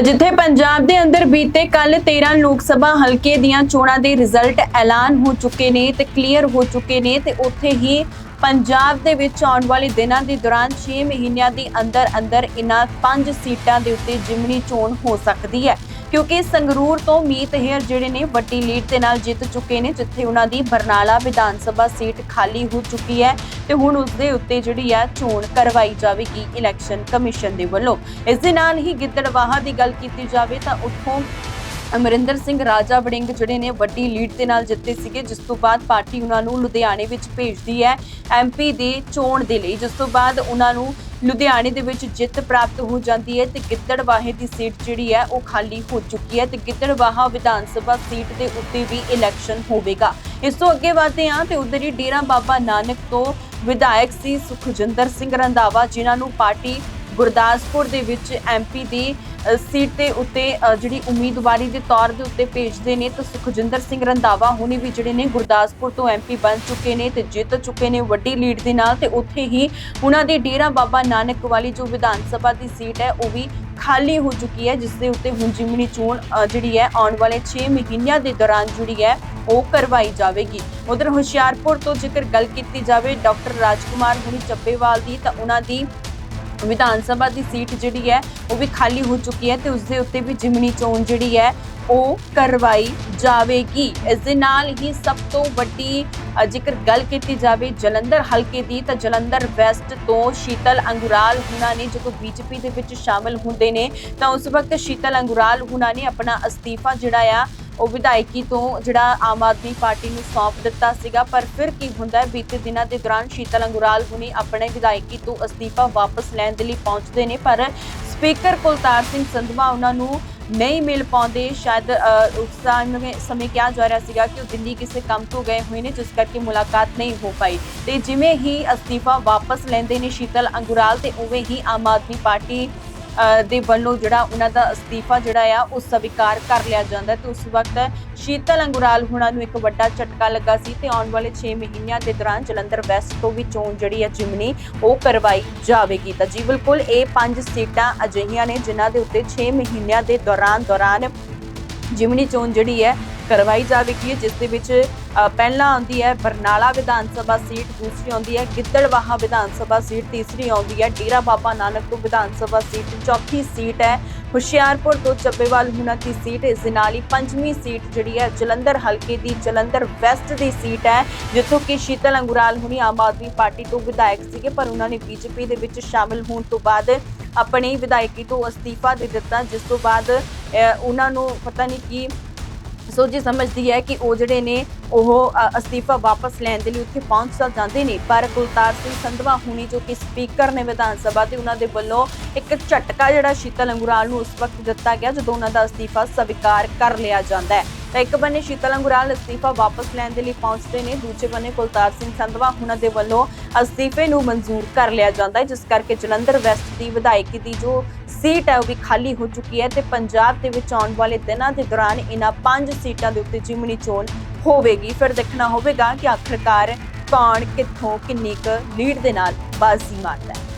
ਤਾਂ ਜਿੱਥੇ ਪੰਜਾਬ ਦੇ ਅੰਦਰ ਬੀਤੇ ਕੱਲ 13 ਲੋਕ ਸਭਾ ਹਲਕੇ ਦੀਆਂ ਚੋਣਾਂ ਦੇ ਰਿਜ਼ਲਟ ਐਲਾਨ ਹੋ ਚੁੱਕੇ ਨੇ ਤੇ ਕਲੀਅਰ ਹੋ ਚੁੱਕੇ ਨੇ ਤੇ ਉੱਥੇ ਹੀ ਪੰਜਾਬ ਦੇ ਵਿੱਚ ਆਉਣ ਵਾਲੇ ਦਿਨਾਂ ਦੇ ਦੌਰਾਨ 6 ਮਹੀਨਿਆਂ ਦੇ ਅੰਦਰ ਅੰਦਰ ਇਨ੍ਹਾਂ ਪੰਜ ਸੀਟਾਂ ਦੇ ਉੱਤੇ ਜ਼ਿਮਨੀ ਚੋਣ ਹੋ ਸਕਦੀ ਹੈ। ਕਿਉਂਕਿ ਸੰਗਰੂਰ ਤੋਂ ਮੀਤ ਹੇਰ ਜਿਹੜੇ ਨੇ ਵੱਡੀ ਲੀਡ ਦੇ ਨਾਲ ਜਿੱਤ ਚੁੱਕੇ ਨੇ, ਜਿੱਥੇ ਉਹਨਾਂ ਦੀ ਬਰਨਾਲਾ ਵਿਧਾਨ ਸਭਾ ਸੀਟ ਖਾਲੀ ਹੋ ਚੁੱਕੀ ਹੈ ਤੇ ਹੁਣ ਉਸ ਦੇ ਉੱਤੇ ਜਿਹੜੀ ਹੈ ਚੋਣ ਕਰਵਾਈ ਜਾਵੇਗੀ ਇਲੈਕਸ਼ਨ ਕਮਿਸ਼ਨ ਦੇ ਵੱਲੋਂ। ਇਸ ਦੇ ਨਾਲ ਹੀ ਗਿੱਦੜਵਾਹਾ ਦੀ ਗੱਲ ਕੀਤੀ ਜਾਵੇ ਤਾਂ ਉੱਥੋਂ ਅਮਰਿੰਦਰ ਸਿੰਘ ਰਾਜਾ ਵੜਿੰਗ ਜਿਹੜੇ ਨੇ ਵੱਡੀ ਲੀਡ ਦੇ ਨਾਲ ਜਿੱਤੇ ਸੀਗੇ, ਜਿਸ ਤੋਂ ਬਾਅਦ ਪਾਰਟੀ ਉਹਨਾਂ ਨੂੰ ਲੁਧਿਆਣੇ ਵਿੱਚ ਭੇਜਦੀ ਹੈ ਐਮਪੀ ਦੇ ਚੋਣ ਦੇ ਲਈ। ਜਿਸ ਤੋਂ ਬਾਅਦ ਉਹਨਾਂ ਨੂੰ ਲੁਧਿਆਣੇ ਦੇ ਵਿੱਚ ਜਿੱਤ ਪ੍ਰਾਪਤ ਹੋ ਜਾਂਦੀ ਹੈ ਤੇ ਗਿੱਦੜਵਾਹੇ ਦੀ ਸੀਟ ਜਿਹੜੀ ਹੈ ਉਹ ਖਾਲੀ ਹੋ ਚੁੱਕੀ ਹੈ ਤੇ ਗਿੱਦੜਵਾਹਾ ਵਿਧਾਨ ਸਭਾ ਸੀਟ ਦੇ ਉੱਤੇ ਵੀ ਇਲੈਕਸ਼ਨ ਹੋਵੇਗਾ। ਇਸ ਤੋਂ ਅੱਗੇ ਵਧਦੇ ਹਾਂ ਤੇ ਉਧਰ ਹੀ ਡੇਰਾ ਬਾਬਾ ਨਾਨਕ ਤੋਂ ਵਿਧਾਇਕ ਸੀ ਸੁਖਜਿੰਦਰ ਸਿੰਘ ਰੰਧਾਵਾ, ਜਿਨ੍ਹਾਂ ਨੂੰ ਪਾਰਟੀ ਗੁਰਦਾਸਪੁਰ ਦੇ ਵਿੱਚ ਐਮਪੀ ਦੀ ਸੀਟ ਦੇ ਉੱਤੇ ਜਿਹੜੀ ਉਮੀਦਵਾਰੀ ਦੇ ਤੌਰ ਦੇ ਉੱਤੇ ਭੇਜਦੇ ਨੇ, ਤਾਂ ਸੁਖਜਿੰਦਰ ਸਿੰਘ ਰੰਧਾਵਾ ਹੁਣੇ ਵੀ ਜਿਹੜੇ ਨੇ ਗੁਰਦਾਸਪੁਰ ਤੋਂ ਐਮਪੀ ਬਣ ਚੁੱਕੇ ਨੇ ਤੇ ਜਿੱਤ ਚੁੱਕੇ ਨੇ ਵੱਡੀ ਲੀਡ ਦੇ ਨਾਲ ਤੇ ਉੱਥੇ ਹੀ ਉਹਨਾਂ ਦੀ ਡੇਰਾ ਬਾਬਾ ਨਾਨਕ ਵਾਲੀ ਜੋ ਵਿਧਾਨ ਸਭਾ ਦੀ ਸੀਟ ਹੈ, ਉਹ ਵੀ ਖਾਲੀ ਹੋ ਚੁੱਕੀ ਹੈ, ਜਿਸ ਦੇ ਉੱਤੇ ਹੁਣ ਜਿਮਨੀ ਚੋਣ ਜਿਹੜੀ ਹੈ, ਆਉਣ ਵਾਲੇ 6 ਮਹੀਨਿਆਂ ਦੇ ਦੌਰਾਨ ਜਿਹੜੀ ਹੈ, ਉਹ ਕਰਵਾਈ ਜਾਵੇਗੀ। ਉਧਰ ਹੁਸ਼ਿਆਰਪੁਰ ਤੋਂ ਜੇਕਰ ਗੱਲ ਕੀਤੀ ਜਾਵੇ, ਡਾਕਟਰ ਰਾਜਕੁਮਾਰ ਹੁਣੀ ਚੱਬੇਵਾਲ ਦੀ, ਤਾਂ ਉਹਨਾਂ ਦੀ ਵਿਧਾਨ ਸਭਾ ਦੀ ਸੀਟ ਜਿਹੜੀ ਹੈ, ਉਹ ਵੀ ਖਾਲੀ ਹੋ ਚੁੱਕੀ ਹੈ ਤੇ ਉਸ ਦੇ ਉੱਤੇ ਵੀ ਜ਼ਿਮਨੀ ਚੋਣ ਜਿਹੜੀ ਹੈ, ਉਹ ਕਰਵਾਈ ਜਾਵੇਗੀ। ਇਸ ਦੇ ਨਾਲ ਹੀ ਸਭ ਤੋਂ ਵੱਡੀ ਜੇਕਰ ਗੱਲ ਕੀਤੀ ਜਾਵੇ ਜਲੰਧਰ ਹਲਕੇ ਦੀ, ਤਾਂ ਜਲੰਧਰ ਵੈਸਟ ਤੋਂ ਸ਼ੀਤਲ ਅੰਗੁਰਾਲ ਹੁਣਾਂ ਨੇ ਜਦੋਂ ਬੀਜੇਪੀ ਦੇ ਵਿੱਚ ਸ਼ਾਮਲ ਹੁੰਦੇ ਨੇ, ਤਾਂ ਉਸ ਵਕਤ ਸ਼ੀਤਲ ਅੰਗੁਰਾਲ ਹੁਣਾਂ ਨੇ ਆਪਣਾ ਅਸਤੀਫਾ ਜਿਹੜਾ ਆ ਉਹ ਵਿਧਾਇਕੀ ਤੋਂ ਜਿਹੜਾ ਆਮ ਆਦਮੀ ਪਾਰਟੀ ਨੂੰ ਸੌਂਪ ਦਿੱਤਾ ਸੀਗਾ, ਪਰ ਫਿਰ ਕੀ ਹੁੰਦਾ ਬੀਤੇ ਦਿਨਾਂ ਦੇ ਦੌਰਾਨ ਸ਼ੀਤਲ ਅੰਗੁਰਾਲ ਹੁਣੀ ਆਪਣੇ ਵਿਧਾਇਕੀ ਤੋਂ ਅਸਤੀਫਾ ਵਾਪਸ ਲੈਣ ਦੇ ਲਈ ਪਹੁੰਚਦੇ ਨੇ, ਪਰ ਸਪੀਕਰ ਕੁਲਤਾਰ ਸਿੰਘ ਸੰਧਵਾ ਉਹਨਾਂ ਨੂੰ ਨਹੀਂ ਮਿਲ ਪਾਉਂਦੇ। ਸ਼ਾਇਦ ਉਸ ਸਮੇਂ ਸਮੇਂ ਕਿਹਾ ਜਾ ਰਿਹਾ ਸੀਗਾ ਕਿ ਉਹ ਦਿੱਲੀ ਕਿਸੇ ਕੰਮ ਤੋਂ ਗਏ ਹੋਏ ਨੇ, ਜਿਸ ਕਰਕੇ ਮੁਲਾਕਾਤ ਨਹੀਂ ਹੋ ਪਾਈ। ਤੇ ਜਿਵੇਂ ਹੀ ਅਸਤੀਫਾ ਵਾਪਸ ਲੈਂਦੇ ਨੇ ਸ਼ੀਤਲ ਅੰਗੁਰਾਲ, ਤੇ ਉਵੇਂ ਹੀ ਆਮ ਆਦਮੀ ਪਾਰਟੀ ਦੇ ਵੱਲੋਂ ਜਿਹੜਾ ਉਹਨਾਂ ਦਾ ਅਸਤੀਫਾ ਜਿਹੜਾ ਆ, ਉਹ ਸਵੀਕਾਰ ਕਰ ਲਿਆ ਜਾਂਦਾ ਹੈ ਤੇ ਉਸ ਵਕਤ ਸ਼ੀਤਲ ਅੰਗੁਰਾਲ ਹੁਣਾਂ ਨੂੰ ਇੱਕ ਵੱਡਾ ਝਟਕਾ ਲੱਗਾ ਸੀ ਤੇ ਆਉਣ ਵਾਲੇ 6 ਮਹੀਨਿਆਂ ਦੇ ਦੌਰਾਨ ਜਲੰਧਰ ਵੈਸਟ ਤੋਂ ਵੀ ਚੋਣ ਜਿਹੜੀ ਹੈ ਜਿਮਨੀ, ਉਹ ਕਰਵਾਈ ਜਾਵੇਗੀ। ਤਾਂ ਜੀ ਬਿਲਕੁਲ, ਇਹ ਪੰਜ ਸੀਟਾਂ ਅਜਿਹੀਆਂ ਨੇ ਜਿਨ੍ਹਾਂ ਦੇ ਉੱਤੇ 6 ਮਹੀਨਿਆਂ ਦੇ ਦੌਰਾਨ ਦੌਰਾਨ ਜਿਮਨੀ ਚੋਣ ਜਿਹੜੀ ਹੈ, ਕਰਵਾਈ ਜਾਵੇਗੀ, ਜਿਸ ਦੇ ਵਿੱਚ ਪਹਿਲਾਂ ਆਉਂਦੀ ਹੈ ਬਰਨਾਲਾ ਵਿਧਾਨ ਸਭਾ ਸੀਟ, ਦੂਸਰੀ ਆਉਂਦੀ ਹੈ ਗਿੱਦੜਵਾਹਾ ਵਿਧਾਨ ਸਭਾ ਸੀਟ, ਤੀਸਰੀ ਆਉਂਦੀ ਹੈ ਡੇਰਾ ਬਾਬਾ ਨਾਨਕ ਤੋਂ ਵਿਧਾਨ ਸਭਾ ਸੀਟ, ਚੌਥੀ ਸੀਟ ਹੈ ਹੁਸ਼ਿਆਰਪੁਰ ਤੋਂ ਚੱਬੇਵਾਲ ਹੁਣਾ ਦੀ ਸੀਟ, ਇਸ ਦੇ ਨਾਲ ਹੀ ਪੰਜਵੀਂ ਸੀਟ ਜਿਹੜੀ ਹੈ ਜਲੰਧਰ ਹਲਕੇ ਦੀ, ਜਲੰਧਰ ਵੈਸਟ ਦੀ ਸੀਟ ਹੈ, ਜਿੱਥੋਂ ਕਿ ਸ਼ੀਤਲ ਅੰਗੁਰਾਲ ਹੁਣੀ ਆਮ ਆਦਮੀ ਪਾਰਟੀ ਤੋਂ ਵਿਧਾਇਕ ਸੀਗੇ, ਪਰ ਉਹਨਾਂ ਨੇ ਬੀਜੇਪੀ ਦੇ ਵਿੱਚ ਸ਼ਾਮਲ ਹੋਣ ਤੋਂ ਬਾਅਦ ਆਪਣੀ ਵਿਧਾਇਕੀ ਤੋਂ ਅਸਤੀਫਾ ਦੇ ਦਿੱਤਾ, ਜਿਸ ਤੋਂ ਬਾਅਦ ਉਹਨਾਂ ਨੂੰ ਪਤਾ ਨਹੀਂ ਕੀ ਸੋਝੀ ਸਮਝਦੀ ਹੈ ਕਿ ਉਹ ਜਿਹੜੇ ਨੇ ਉਹ ਅਸਤੀਫਾ ਵਾਪਸ ਲੈਣ ਦੇ ਲਈ ਉੱਥੇ ਪਹੁੰਚ ਤਾਂ ਜਾਂਦੇ ਨੇ, ਪਰ ਕੁਲਤਾਰ ਸਿੰਘ ਸੰਧਵਾ ਹੁਣੀ ਜੋ ਕਿ ਸਪੀਕਰ ਨੇ ਵਿਧਾਨ ਸਭਾ ਤੇ ਉਹਨਾਂ ਦੇ ਵੱਲੋਂ ਇੱਕ ਝਟਕਾ ਜਿਹੜਾ ਸ਼ੀਤਲ ਅੰਗੁਰਾਲ ਨੂੰ ਉਸ ਵਕਤ ਦਿੱਤਾ ਗਿਆ, ਜਦੋਂ ਉਹਨਾਂ ਦਾ ਅਸਤੀਫਾ ਸਵੀਕਾਰ ਕਰ ਲਿਆ ਜਾਂਦਾ ਹੈ। ਤਾਂ ਇੱਕ ਬੰਨੇ ਸ਼ੀਤਲ ਅੰਗੁਰਾਲ ਅਸਤੀਫਾ ਵਾਪਸ ਲੈਣ ਦੇ ਲਈ ਪਹੁੰਚਦੇ ਨੇ, ਦੂਜੇ ਬੰਨੇ ਕੁਲਤਾਰ ਸਿੰਘ ਸੰਧਵਾ ਉਹਨਾਂ ਦੇ ਵੱਲੋਂ ਅਸਤੀਫੇ ਨੂੰ ਮਨਜ਼ੂਰ ਕਰ ਲਿਆ ਜਾਂਦਾ ਹੈ, ਜਿਸ ਕਰਕੇ ਜਲੰਧਰ ਵੈਸਟ ਦੀ ਵਿਧਾਇਕੀ ਦੀ ਜੋ ਸੀਟ ਹੈ ਉਹ ਵੀ ਖਾਲੀ ਹੋ ਚੁੱਕੀ ਹੈ ਤੇ ਪੰਜਾਬ ਦੇ ਵਿੱਚ ਆਉਣ ਵਾਲੇ ਦਿਨਾਂ ਦੇ ਦੌਰਾਨ ਇਹਨਾਂ ਪੰਜ ਸੀਟਾਂ ਦੇ ਉੱਤੇ ਜਿਮਨੀ ਚੋਣ ਹੋਵੇਗੀ। ਫਿਰ ਦੇਖਣਾ ਹੋਵੇਗਾ ਕਿ ਆਖਰਕਾਰ ਕੌਣ ਕਿੱਥੋਂ ਕਿੰਨੀ ਕੁ ਲੀਡ ਦੇ ਨਾਲ ਬਾਜ਼ੀ ਮਾਰਦਾ ਹੈ।